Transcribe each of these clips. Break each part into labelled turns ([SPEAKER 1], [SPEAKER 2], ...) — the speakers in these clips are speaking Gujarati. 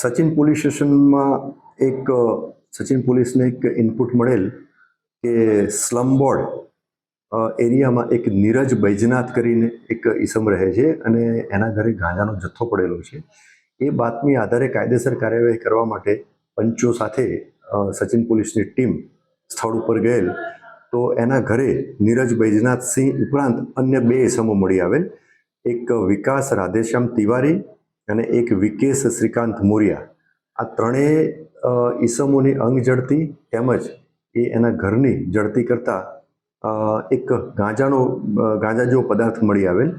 [SPEAKER 1] સચિન પોલીસ સ્ટેશનમાં એક સચિન પોલીસને એક ઇનપુટ મળેલ કે સ્લમ બોર્ડ એરિયામાં એક નીરજ બૈજનાથ કરીને એક ઈસમ રહે છે અને એના ઘરે ગાંજાનો જથ્થો પડેલો છે. એ બાતમી આધારે કાયદેસર કાર્યવાહી કરવા માટે પંચો સાથે સચિન પોલીસની ટીમ સ્થળ ઉપર ગયેલ. તો એના ઘરે નીરજ બૈજનાથસિંહ ઉપરાંત અન્ય બે ઈસમો મળી આવેલ. એક વિકાસ રાધેશ્યામ તિવારી અને એક વિકેશ શ્રીકાંત મોરિયા. આ ત્રણેય ઈસમોની અંગ જડતી તેમજ એ એના ઘરની જડતી કરતાં એક ગાંજાનો ગાંજા જેવો પદાર્થ મળી આવેલ.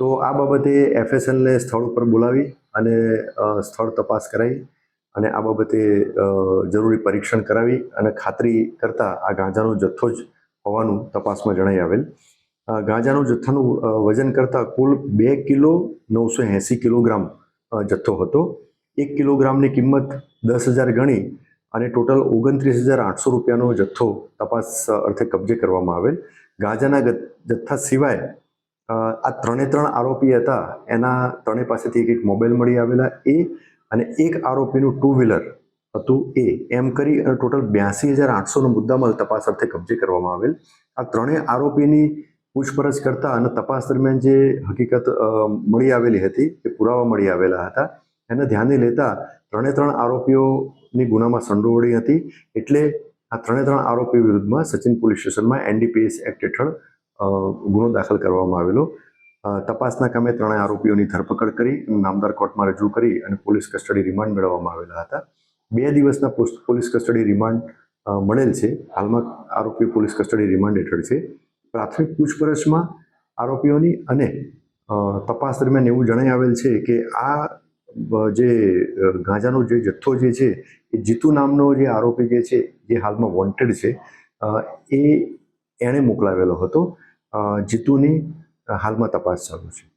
[SPEAKER 1] તો આ બાબતે એફએસએલને સ્થળ ઉપર બોલાવી અને સ્થળ તપાસ કરાવી અને આ બાબતે જરૂરી પરીક્ષણ કરાવી અને ખાતરી કરતાં આ ગાંજાનો જથ્થો જ હોવાનું તપાસમાં જણાઈ આવેલ. ગાંજાનું જથ્થાનું વજન કરતાં કુલ બે કિલો નવસો એંસી કિલોગ્રામ જથ્થો હતો. એક કિલોગ્રામની કિંમત દસ હજાર ગણી અને ટોટલ ઓગણત્રીસ હજાર આઠસો રૂપિયાનો જથ્થો તપાસ અર્થે કબજે કરવામાં આવેલ. ગાંજાના જથ્થા સિવાય આ ત્રણે ત્રણ આરોપી હતા. એના ત્રણેય પાસેથી એક એક મોબાઈલ મળી આવેલા, એ અને એક આરોપીનું ટુ વ્હીલર હતું, એ. એમ કરી અને ટોટલ બ્યાસી હજાર આઠસોનો મુદ્દામાલ તપાસ અર્થે કબજે કરવામાં આવેલ. આ ત્રણેય આરોપીની પૂછપરછ કરતા અને તપાસ દરમિયાન જે હકીકત મળી આવેલી હતી, એ પુરાવા મળી આવેલા હતા. એને ધ્યાને લેતા ત્રણે ત્રણ આરોપીઓની ગુનામાં સંડોવણી હતી. એટલે આ ત્રણે ત્રણ આરોપી વિરુદ્ધમાં સચિન પોલીસ સ્ટેશનમાં એનડીપીએસ એક્ટ હેઠળ ગુનો દાખલ કરવામાં આવેલો. તપાસના કામે ત્રણેય આરોપીઓની ધરપકડ કરી નામદાર કોર્ટમાં રજૂ કરી અને પોલીસ કસ્ટડી રિમાન્ડ મેળવવામાં આવેલા હતા. બે દિવસના પોસ્ટ પોલીસ કસ્ટડી રિમાન્ડ મળેલ છે. હાલમાં આરોપી પોલીસ કસ્ટડી રિમાન્ડ હેઠળ છે. પ્રાથમિક પૂછપરછમાં આરોપીઓની અને તપાસ દરમિયાન એવું જણાઈ આવેલ છે કે આ જે ગાંજાનો જે જથ્થો જે છે, એ જીતુ નામનો જે આરોપી જે છે, જે હાલમાં વોન્ટેડ છે એ એણે મોકલાવેલો હતો. જીતુની હાલમાં તપાસ ચાલુ છે.